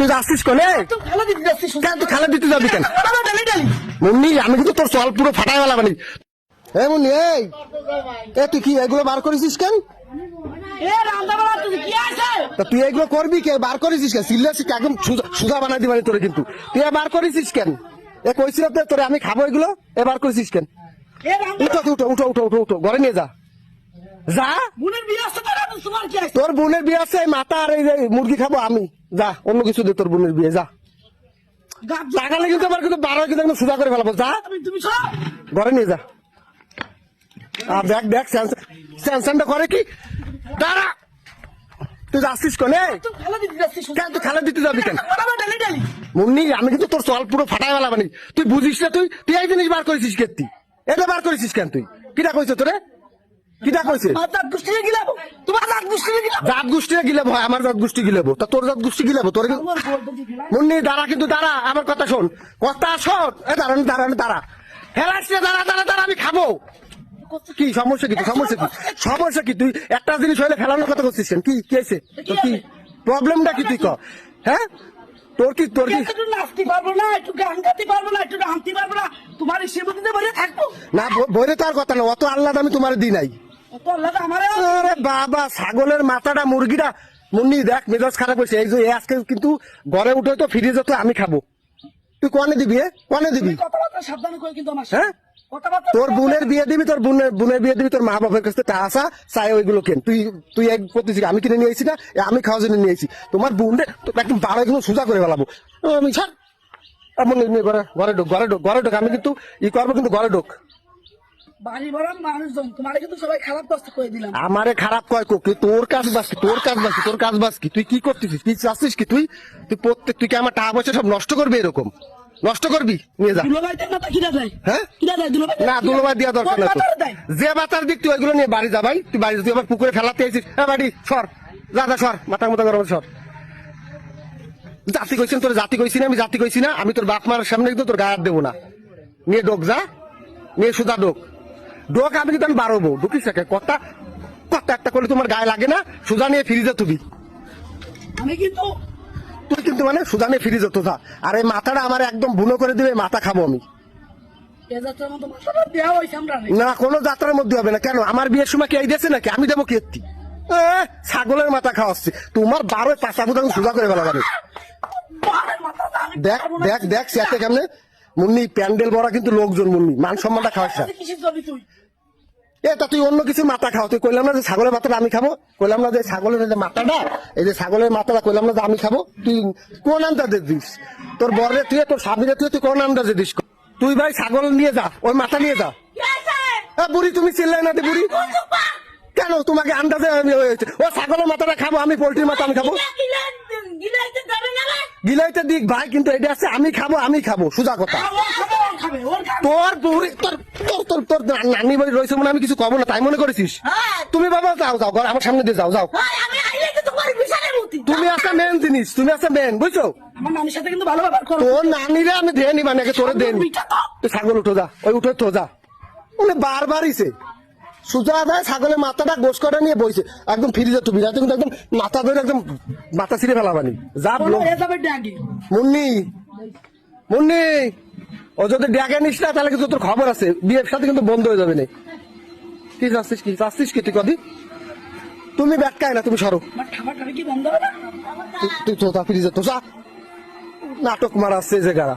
তুই কোনে? তুই খেলা দিতে যাচ্ছিস। কেন তুই খেলা দিতে যাবি কেন? আমার ডালি ডালি মুন্নি আমি কিন্তু তোর চল পুরো ফাটাই বেলা বানি এ মুন্নি এই। এ তুই কি এগুলো বার করেছিস কেন? তুই তা তুই এগুলো করবি কে? বার করেছিস কেন? একদম সুজা- সুজা বানাই দিবানি তোরে কিন্তু। তুই এ বার করেছিস কেন? এ কইছিল তো তোরে আমি খাব এগুলো এ বার করেছিস কেন? উঠো উঠো উঠো উঠো উঠো উঠো ঘরে নিয়ে যা। যা। বোনের বিয়ে আসছে তোমার কি আছে? তোর বোনের বিয়ে আছে মাথা আর এই যে মুরগি খাব আমি। যা অন্য কিছু দে তোর বোনের বিয়ে যা। টাকালে কিন্তু আমার কিন্তু বারো কিন্তু একদম সুজা করে ফেলাবো যা। তুমি ঘরে নিয়ে যা। আর দেখ দেখ স্যামসাংটা করে কি? দাঁড়া। তুই যাচ্ছিস কোনে? কেন তুই খেলা দিতে যাবি কেন? মুন্নি আমি কিন্তু তোর চল পুরো ফাটাই বেলা বানি তুই বুঝিস না তুই তুই এই জিনিস বার করেছিস কেন এটা বার করেছিস কেন তুই? কিটা কইছে তোরে? কিটা কইছে মাথা গুষ্টি গিলাব। তোমার দাঁত গুষ্টি গিলাব। জাত আমার জাত গোষ্ঠী গিলেব। তা তোর জাত গোষ্ঠী গিলেব তোর মুন্নি দাঁড়া কিন্তু দাঁড়া আমার কথা শোন। কথা শোন। এ দাঁড়ান দাঁড়ান দাঁড়া। হেলাস দাঁড়া দাঁড়া দাঁড়া আমি খাব। কি সমস্যা কি? সমস্যা কি? সমস্যা কি তুই? একটা জিনিস হইলে ফেলানোর কথা করছিস কি কি আছে তোর কি প্রবলেমটা কি তুই ক হ্যাঁ? তোর কি তোর কি নাচতে পারব না একটু গান গাইতে পারব না একটু আনতে পারব না। তোমার সে মধ্যে বলে থাকব? না বইরে তো আর কথা না অত আল্লাহ আমি তোমার দিই নাই। বাবা ছাগলের মাথাটা মুরগিটা। মুন্নি দেখ মেজাজ খারাপ হয়েছে। এই যে আজকে কিন্তু ঘরে উঠে তো ফিরে যেত আমি খাব। তুই কনে দিবি? কনে দিবি। হ্যাঁ? তোর বোনের বিয়ে দিবি তোর বোনের বোনের বিয়ে দিবি তোর মা বাবার কাছে টাকা আসা চাই ওইগুলো কেন? তুই তুই এক প্রতিযোগী আমি কিনে নিয়েছি না আমি খাওয়ার জন্য নিয়েছি তোমার বোনের তো একদম বারো এগুলো সোজা করে ফেলাবো। আমি ছাড়। এমন ঘরে ঢোক ঘরে ঢোক ঘরে ঢোক আমি কিন্তু ই করব কিন্তু ঘরে ঢোক। আমারে খারাপ কয় কোকি তোর কাজ বাসকি? তোর কাজ বাসকি? তোর কাজ বাসকি? তুই কি করতেছিস? কি চাচ্ছিস কি তুই? তুই প্রত্যেক তুই কি আমার টাকা পয়সা সব নষ্ট করবি এরকম? নষ্ট করবি? নিয়ে যা। হ্যাঁ? না দেওয়া দরকার না যে বাতার দিক তুই ওইগুলো নিয়ে বাড়ি যা ভাই। তুই বাড়ি তুই আবার পুকুরে ফেলাতে হ্যাঁ বাড়ি সর। যা যা সর। মাথা মতো গরম সর। জাতি কইছেন তোর জাতি কইছি না আমি জাতি কইছি না। আমি তোর বাপ মার সামনে তোর গায়ে দেবো না। নিয়ে ডোক যা। নিয়ে সুদা ডোক। ডোক আমি কিন্তু আমি বাড়বো ঢুকিস কথা কথা একটা করলে তোমার গায়ে লাগে না সুদা নিয়ে ফিরে যা তুমি। আমি কিন্তু তুই কিন্তু মানে সুদা নিয়ে ফিরে যেত যা। আর এই মাথাটা আমার একদম বুনো করে দিবে মাথা খাব আমি। না কোনো যাত্রার মধ্যে হবে না। কেন? আমার বিয়ের সময় কে এই দিয়েছে নাকি? আমি দেবো কি এত্তি? ছাগলের মাথা খাওয়াচ্ছি। তোমার বারো পাঁচা বুধা সোজা করে বেলা যাবে দেখ দেখ দেখ সেটা কেমনে? মুন্নি প্যান্ডেল ভরা কিন্তু লোকজন মুন্নি। মান সম্মানটা খাওয়াস না তুই অন্য কিছু মাথা খাও। তুই কইলাম না যে ছাগলের মাথাটা আমি খাব? কইলাম না যে ছাগলের যে মাথাটা এই যে ছাগলের মাথাটা কইলাম না যে আমি খাব? তুই কোন আন্দাজে দিস? তোর বরে তুই তোর স্বামীরে তুই তুই কোন আন্দাজে দিস? তুই ভাই ছাগল নিয়ে যা ওই মাথা নিয়ে যা। এ, বুড়ি তুমি চিল্লাই না বুড়ি। কেন তোমাকে আন্দাজে আমি হয়েছে ও ছাগলের মাথাটা খাব আমি পোল্ট্রির মাথা আমি খাব? গিলা- গিলা- গিলাইতে দিক ভাই কিন্তু এটা আছে আমি খাব আমি খাব। সোজা কথা। তোর বুড়ি তোর তোর তোর তোর নানি বাড়ি রয়েছে মনে আমি কিছু কব না তাই মনে করেছিস? হ্যাঁ, তুমি বাবা যাও যাও ঘর আমার সামনে দিয়ে যাও যাও। মতি। তুমি একটা মেন জিনিস তুমি একটা মেন বুঝছ? তোর নানিরে আমি দিয়ে নিবা নাকি তোরে ছাগল উঠো যা ওই উঠে তো যা। সুজা দেয় ছাগলের মাথাটা গোস করে নিয়ে বইছে। একদম ফিরে যা তুমি রাতে কিন্তু একদম মাথা ধরে একদম মাথা ছিঁড়ে ফেলাবানি। যা। মুন্নি মুন্নি। ও যদি ডেকে নিস না তাহলে কিন্তু তোর খবর আছে। বিয়ের সাথে কিন্তু বন্ধ হয়ে যাবে না। কি চাচ্ছিস কি? চাচ্ছিস কি? তুই কদি তুমি ব্যাটকায় না তুমি সরো। তুই তো তা কি বন্ধ তুই- তুই তো নাটক মারা আসছে যে গাড়া